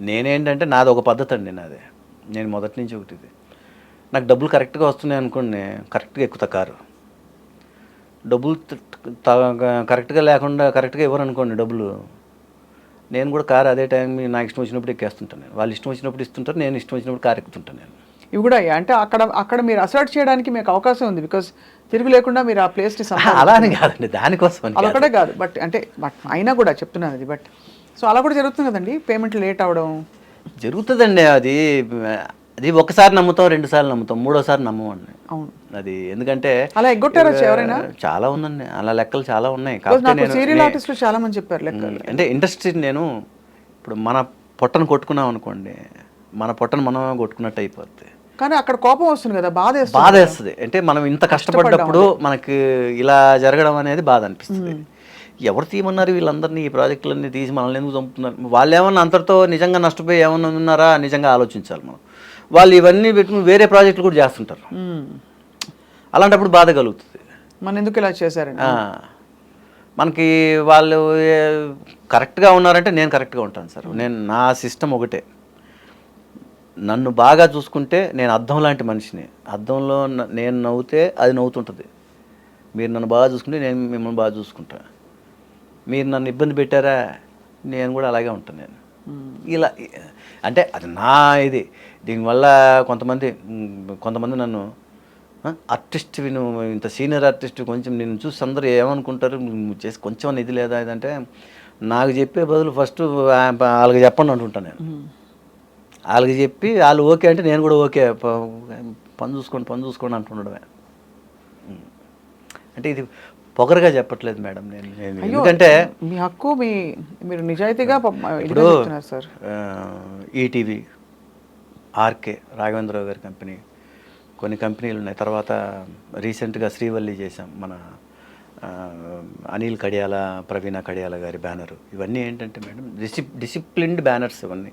నేనేంటంటే నాది ఒక పద్ధతి అండి నాది. నేను మొదటి నుంచి ఒకటి ఇది నాకు డబ్బులు కరెక్ట్గా వస్తున్నాయి అనుకోండి కరెక్ట్గా ఎక్కుతా కారు. డబ్బులు కరెక్ట్గా లేకుండా కరెక్ట్గా ఇవ్వరు అనుకోండి డబ్బులు. నేను కూడా కారు అదే టైం నాకు ఇష్టం వచ్చినప్పుడు ఎక్కేస్తుంటాను నేను. వాళ్ళు ఇష్టం వచ్చినప్పుడు ఇస్తుంటారు నేను ఇష్టం వచ్చినప్పుడు కారు ఎక్కుతుంటాను నేను. ఇవి కూడా అంటే అక్కడ అక్కడ మీరు అసర్ట్ చేయడానికి మీకు అవకాశం ఉంది. బికాస్ తిరుగు లేకుండా మీరు ఆ ప్లేస్ని అలా అని కాదండి దానికోసం. అదొకటే కాదు. బట్ అంటే బట్ అయినా కూడా చెప్తున్నాను అది. బట్ సో అలా కూడా జరుగుతుంది కదండి? పేమెంట్ లేట్ అవడం. జరుగుతుందండి. అది అది ఒకసారి నమ్ముతాం రెండు సార్లు నమ్ముతాం మూడోసారి నమ్మమండి. అవును. అది ఎందుకంటే అలా ఎగ్గొట్టారా ఎవరైనా? చాలా ఉందండి. అలా లెక్కలు చాలా ఉన్నాయి. సీరియల్ ఆర్టిస్టులు చాలా మంది చెప్పారు లెక్క ఉమ్, అంటే ఇండస్ట్రీ నేను ఇప్పుడు మన పొట్టను కొట్టుకున్నాం అనుకోండి మన పొట్టను మనం కొట్టుకున్నట్టు అయిపోద్ది. కానీ అక్కడ కోపం వస్తుంది కదా బాధ బాధ వేస్తుంది. అంటే మనం ఇంత కష్టపడ్డప్పుడు మనకి ఇలా జరగడం అనేది బాధ అనిపిస్తుంది. ఎవరు తీయమన్నారు వీళ్ళందరినీ ఈ ప్రాజెక్టులన్నీ తీసి మనల్ని ఎందుకు చంపుతున్నారు? వాళ్ళు ఏమన్నా అంతటితో నిజంగా నష్టపోయి ఏమన్నా ఉన్నారా నిజంగా ఆలోచించాలి మనం. వాళ్ళు ఇవన్నీ పెట్టుకుని వేరే ప్రాజెక్టులు కూడా చేస్తుంటారు. అలాంటప్పుడు బాధ కలుగుతుంది. మన ఎందుకు ఇలా చేశారండి? ఆ, మనకి వాళ్ళు కరెక్ట్గా ఉన్నారంటే నేను కరెక్ట్గా ఉంటాను సార్. నేను నా సిస్టమ్ ఒకటే. నన్ను బాగా చూసుకుంటే నేను అద్దం లాంటి మనిషిని. అద్దంలో నేను నవ్వుతే అది నవ్వుతుంటుంది. మీరు నన్ను బాగా చూసుకుంటే నేను మిమ్మల్ని బాగా చూసుకుంటా. మీరు నన్ను ఇబ్బంది పెట్టారా? నేను కూడా అలాగే ఉంటాను నేను. ఇలా అంటే అది నా ఇది. దీనివల్ల కొంతమంది కొంతమంది నన్ను ఆర్టిస్ట్ నువ్వు ఇంత సీనియర్ ఆర్టిస్ట్ కొంచెం నేను చూసి అందరూ ఏమనుకుంటారు? నువ్వు చేసి కొంచెం ఇది లేదా ఇదంటే నాకు చెప్పే బదులు ఫస్ట్ వాళ్ళకి చెప్పండి అంటుంటాను నేను. వాళ్ళకి చెప్పి వాళ్ళు ఓకే అంటే నేను కూడా ఓకే పని చూసుకోండి పని చూసుకోండి అంటుండడమే. అంటే ఇది పొగరుగా చెప్పట్లేదు మేడం నేను ఎందుకంటే మీ హక్కు మీ మీరు నిజాయితీగా ఇప్పుడు సార్ ఈటీవీ ఆర్కే రాఘవేంద్రరావు గారి కంపెనీ కొన్ని కంపెనీలు ఉన్నాయి. తర్వాత రీసెంట్గా శ్రీవల్లి చేసాం మన అనిల్ కడియాల ప్రవీణ కడియాల గారి బ్యానర్. ఇవన్నీ ఏంటంటే మేడం డిసి డిసిప్లిన్డ్ బ్యానర్స్ ఇవన్నీ.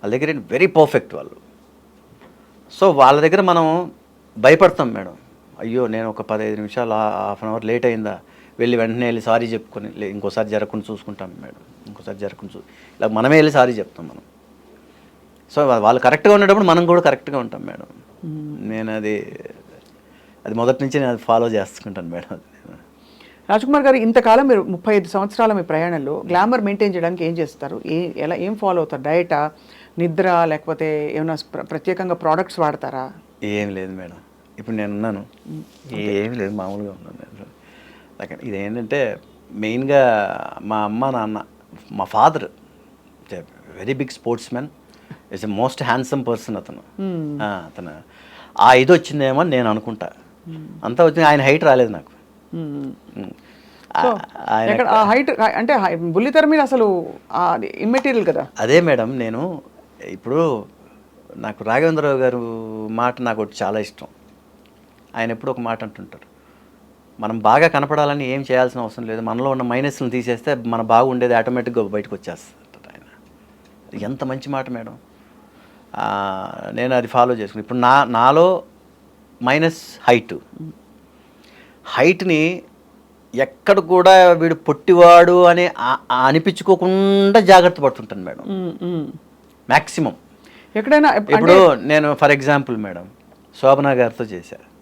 వాళ్ళ దగ్గర వెరీ పర్ఫెక్ట్ వాళ్ళు. సో వాళ్ళ దగ్గర మనం భయపడతాం మేడం. అయ్యో నేను ఒక పదహైదు నిమిషాలు హాఫ్ అన్ అవర్ లేట్ అయిందా? వెళ్ళి వెంటనే వెళ్ళి సారీ చెప్పుకొని ఇంకోసారి జరగకుండా చూసుకుంటాం మేడం. ఇంకోసారి జరగకుండా చూ ఇలా మనమే వెళ్ళి సారీ చెప్తాం మనం. సో వాళ్ళు కరెక్ట్గా ఉండేటప్పుడు మనం కూడా కరెక్ట్గా ఉంటాం మేడం. నేను అది అది మొదటి నుంచి నేను అది ఫాలో చేసుకుంటాను మేడం. అది. రాజ్కుమార్ గారు ఇంతకాలం మీరు ముప్పై ఐదు సంవత్సరాల మీ ప్రయాణంలో గ్లామర్ మెయింటైన్ చేయడానికి ఏం చేస్తారు? ఏ ఎలా ఏం ఫాలో అవుతారు? డయటా నిద్ర లేకపోతే ఏమైనా ప్ర- ప్రత్యేకంగా ప్రోడక్ట్స్ వాడతారా? ఏం లేదు మేడం. ఇప్పుడు నేను ఉన్నాను ఏమి లేదు మామూలుగా ఉన్నాను నేను. ఏంటంటే మెయిన్గా మా అమ్మ నాన్న మా father very big sports man is a most handsome person అతను ఆ, అతను. ఆ ఇది వచ్చిందేమో అని నేను అనుకుంటా. అంతా వచ్చింది ఆయన హైట్ రాలేదు నాకు. ఆ హైట్ అంటే బుల్లితెర మీద అసలు ఇమ్మెటీరియల్ కదా? అదే మేడం నేను ఇప్పుడు నాకు రాఘవేంద్రరావు గారు మాట నాకు ఒకటి చాలా ఇష్టం. ఆయన ఎప్పుడు ఒక మాట అంటుంటారు మనం బాగా కనపడాలని ఏం చేయాల్సిన అవసరం లేదు. మనలో ఉన్న మైనస్లను తీసేస్తే మన బాగుండేది ఆటోమేటిక్గా బయటకు వచ్చేస్తుంది ఆయన. ఎంత మంచి మాట మేడం. నేను అది ఫాలో చేసుకుని ఇప్పుడు నా నాలో మైనస్ హైట్. హైట్ని ఎక్కడ కూడా వీడు పొట్టివాడు అని అనిపించుకోకుండా జాగ్రత్త పడుతుంటాను మేడం. మ్యాక్సిమం ఎక్కడైనా ఇప్పుడు నేను ఫర్ ఎగ్జాంపుల్ మేడం శోభనా గారితో చేశా. ఆ,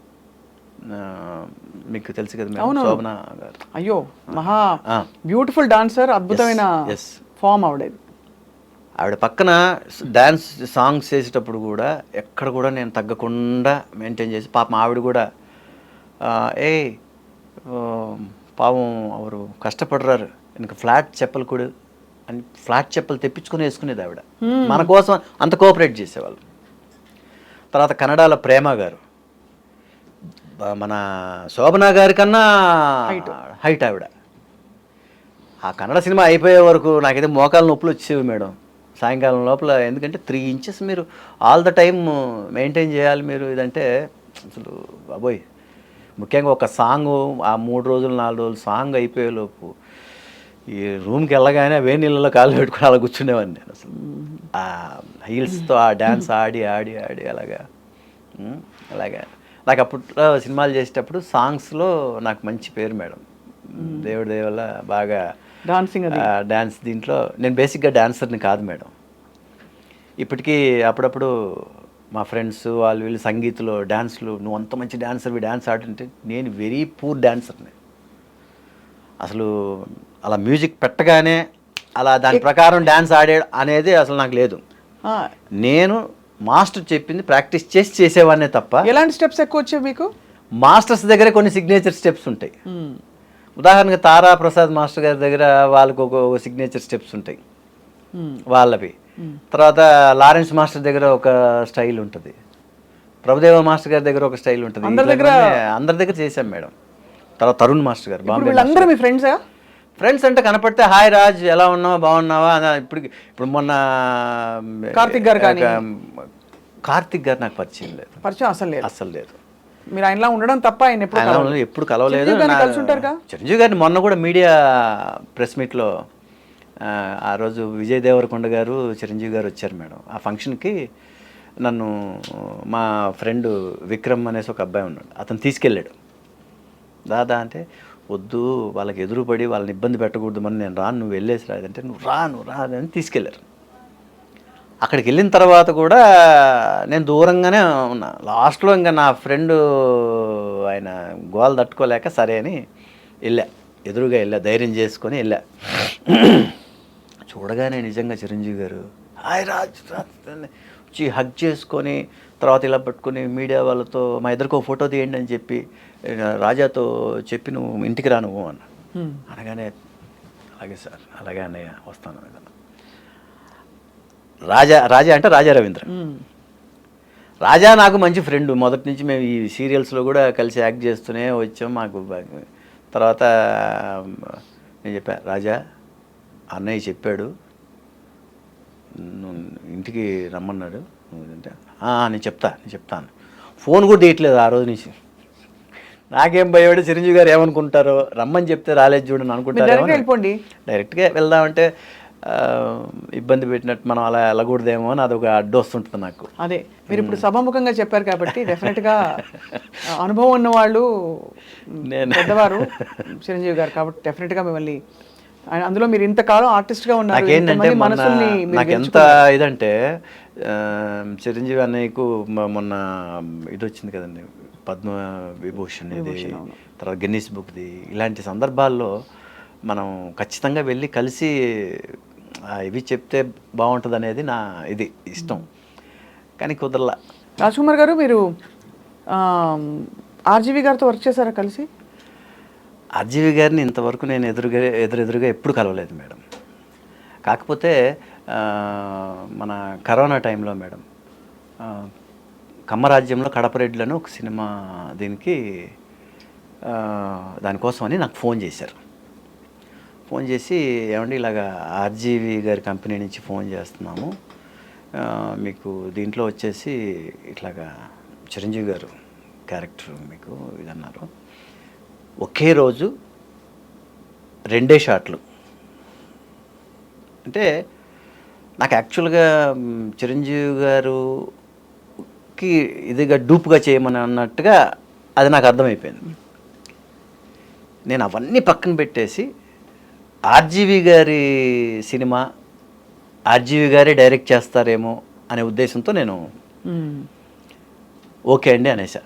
మీకు తెలుసు కదా. శోభనా గారు. అయ్యో మహా. బ్యూటిఫుల్ డాన్సర్ అద్భుతమైన. ఫామ్ ఆవిడేది. ఆవిడ పక్కన డ్యాన్స్ సాంగ్స్ చేసేటప్పుడు కూడా ఎక్కడ కూడా నేను తగ్గకుండా మెయింటైన్ చేసి పాపం ఆవిడ కూడా ఏ పాపం అవరు కష్టపడరారు ఇంకా ఫ్లాట్ చెప్పలు కూడా అని ఫ్లాట్ చెప్పలు తెప్పించుకొని వేసుకునేది ఆవిడ. మన కోసం అంత కోఆపరేట్ చేసేవాళ్ళు. తర్వాత కన్నడలో ప్రేమ గారు. మన శోభనా గారి కన్నా హైట్. ఆవిడ. ఆ కన్నడ సినిమా అయిపోయే వరకు నాకైతే మోకాలు నొప్పులు వచ్చేవి మేడం. సాయంకాలం లోపల ఎందుకంటే త్రీ ఇంచెస్ మీరు ఆల్ ద టైమ్ మెయింటైన్ చేయాలి మీరు ఇదంటే అసలు బాబోయ్. ముఖ్యంగా ఒక సాంగ్ ఆ మూడు రోజులు నాలుగు రోజులు సాంగ్ అయిపోయేలోపు ఈ రూమ్కి వెళ్ళగానే వేడి నీళ్ళలో కాళ్ళు పెట్టుకుని అలా కూర్చునేవాడిని నేను అసలు. ఆ హీల్స్తో ఆ డ్యాన్స్ ఆడి ఆడి ఆడి అలాగా. అలాగా. నాకు అప్పట్లో సినిమాలు చేసేటప్పుడు సాంగ్స్లో నాకు మంచి పేరు మేడం. దేవుడి వల్ల బాగా డాన్సింగ్ డ్యాన్స్ దీంట్లో నేను బేసిక్గా డాన్సర్ని కాదు మేడం. ఇప్పటికీ అప్పుడప్పుడు మా ఫ్రెండ్స్ వాళ్ళు వీళ్ళు సంగీత్లో డ్యాన్స్లు నువ్వు అంత మంచి డాన్సర్వి డ్యాన్స్ ఆడుతుంటే నేను వెరీ పూర్ డాన్సర్ని అసలు అలా మ్యూజిక్ పెట్టగానే అలా దాని ప్రకారం డ్యాన్స్ ఆడే అనేది అసలు నాకు లేదు. నేను మాస్టర్ చెప్పింది ప్రాక్టీస్ చేసి చేసేవాడినే తప్ప ఎలాంటి స్టెప్స్ ఎక్కువ వచ్చాయి మీకు? మాస్టర్స్ దగ్గర కొన్ని సిగ్నేచర్ స్టెప్స్ ఉంటాయి. మ్మ్. ఉదాహరణకి తారా ప్రసాద్ మాస్టర్ గారి దగ్గర వాళ్ళకు ఒక సిగ్నేచర్ స్టెప్స్ ఉంటాయి. మ్మ్. వాళ్ళవి. తర్వాత లారెన్స్ మాస్టర్ దగ్గర ఒక స్టైల్ ఉంటుంది. ప్రభుదేవ మాస్టర్ గారి దగ్గర ఒక స్టైల్ ఉంటుంది. అందరి దగ్గర- అందరి దగ్గర చేశాం మేడం. తర్వాత తరుణ్ మాస్టర్ గారు బాంబే వీళ్ళందరూ మీ ఫ్రెండ్సా ఫ్రెండ్స్ అంటే కనపడితే హాయ్ రాజ్ ఎలా ఉన్నావా? బాగున్నావా? అని ఇప్పుడు ఇప్పుడు మొన్న కార్తిక్ గారు కానీ? కార్తిక్ గారు నాకు పరిచయం లేదు. పరిచయం అసలు లేదు. అస్సలు లేదు. మీరు ఆయనలా ఉండడం తప్ప ఆయన ఎప్పుడు. ఎప్పుడు కలవలేదు. చిరంజీవి గారిని మొన్న కూడా మీడియా ప్రెస్ మీట్లో ఆ రోజు విజయ్ దేవరకొండ గారు చిరంజీవి గారు వచ్చారు మేడం. ఆ ఫంక్షన్కి నన్ను మా ఫ్రెండ్ విక్రమ్ అనేసి ఒక అబ్బాయి ఉన్నాడు. అతను తీసుకెళ్ళాడు. దాదా అంటే వద్దు వాళ్ళకి ఎదురుపడి వాళ్ళని ఇబ్బంది పెట్టకూడదు మరి నేను రాను నువ్వు వెళ్ళేసి రాదంటే నువ్వు రా నువ్వు రా అని తీసుకెళ్ళారు. అక్కడికి వెళ్ళిన తర్వాత కూడా నేను దూరంగానే ఉన్నా. లాస్ట్లో ఇంకా నా ఫ్రెండ్ ఆయన గోల్ తట్టుకోలేక సరే అని వెళ్ళా. ఎదురుగా వెళ్ళా ధైర్యం చేసుకొని వెళ్ళా. చూడగానే నిజంగా చిరంజీవి గారు హాయ్ రాజ్ వచ్చి హగ్ చేసుకొని తర్వాత ఇలా పట్టుకొని మీడియా వాళ్ళతో మా ఇద్దరికి ఒక ఫోటో తీయండి అని చెప్పి రాజాతో చెప్పి నువ్వు ఇంటికి రా నువ్వు అన్న. అనగానే అలాగే సార్ అలాగే అన్నయ్య వస్తాను. రాజా రాజా అంటే రాజా రవీంద్ర. రాజా నాకు మంచి ఫ్రెండ్ మొదటి నుంచి మేము ఈ సీరియల్స్లో కూడా కలిసి యాక్ట్ చేస్తూనే వచ్చాం. మాకు తర్వాత నేను చెప్పా రాజా అన్నయ్య చెప్పాడు. ఇంటికి రమ్మన్నాడు. నువ్వు అంటే, "ఆ, నేను చెప్తా నేను చెప్తాను. ఫోన్ కూడా తీయట్లేదు ఆ రోజు నుంచి. నాకేం భయపడి చిరంజీవి గారు ఏమనుకుంటారో రమ్మని చెప్తే రాలేదు చూడని అనుకుంటారు. డైరెక్ట్గా వెళ్ళిపోండి. డైరెక్ట్గా వెళ్దామంటే ఇబ్బంది పెట్టినట్టు మనం అలా వెళ్ళకూడదేమో అని అదొక అడ్డు వస్తుంటుంది నాకు. అదే మీరు ఇప్పుడు సభాముఖంగా చెప్పారు కాబట్టి డెఫినెట్గా ఆ, అనుభవం ఉన్న వాళ్ళు నేను- పెద్దవారు చిరంజీవి గారు కాబట్టి డెఫినెట్గా మిమ్మల్ని అందులో మీరు ఇంతకాలం ఆర్టిస్ట్గా ఉన్నారు నాకు ఎంత. ఇదంటే చిరంజీవి అన్నయ్యకు మొన్న ఇది వచ్చింది కదండి పద్మ విభూషణ్ ఇది. తర్వాత గిన్నీస్ బుక్ది ఇలాంటి సందర్భాల్లో మనం ఖచ్చితంగా వెళ్ళి కలిసి ఇవి చెప్తే బాగుంటుంది అనేది నా ఇది ఇష్టం. కానీ కుదరలా. రాజ్ కుమార్ గారు మీరు ఆర్జీవి గారితో వర్క్ చేశారా కలిసి? ఆర్జీవి గారిని ఇంతవరకు నేను ఎదురుగా ఎదురెదురుగా ఎప్పుడు కలవలేదు మేడం. కాకపోతే మన కరోనా టైంలో మేడం కమ్మరాజ్యంలో కడపరెడ్లను ఒక సినిమా దీనికి దానికోసమని నాకు ఫోన్ చేశారు. ఫోన్ చేసి ఏమండి ఇలాగా ఆర్జీవి గారి కంపెనీ నుంచి ఫోన్ చేస్తున్నాము. మీకు దీంట్లో వచ్చేసి ఇట్లాగా చిరంజీవి గారు క్యారెక్టర్ మీకు ఇదన్నారు. ఒకే రోజు రెండే షాట్లు. అంటే నాకు యాక్చువల్గా చిరంజీవి గారు గారుకి ఇదిగా డూప్గా చేయమని అన్నట్టుగా అది నాకు అర్థమైపోయింది నేను అవన్నీ పక్కన పెట్టేసి ఆర్జీవి గారి సినిమా ఆర్జీవి గారే డైరెక్ట్ చేస్తారేమో అనే ఉద్దేశంతో నేను. ఓకే అండి అనేసా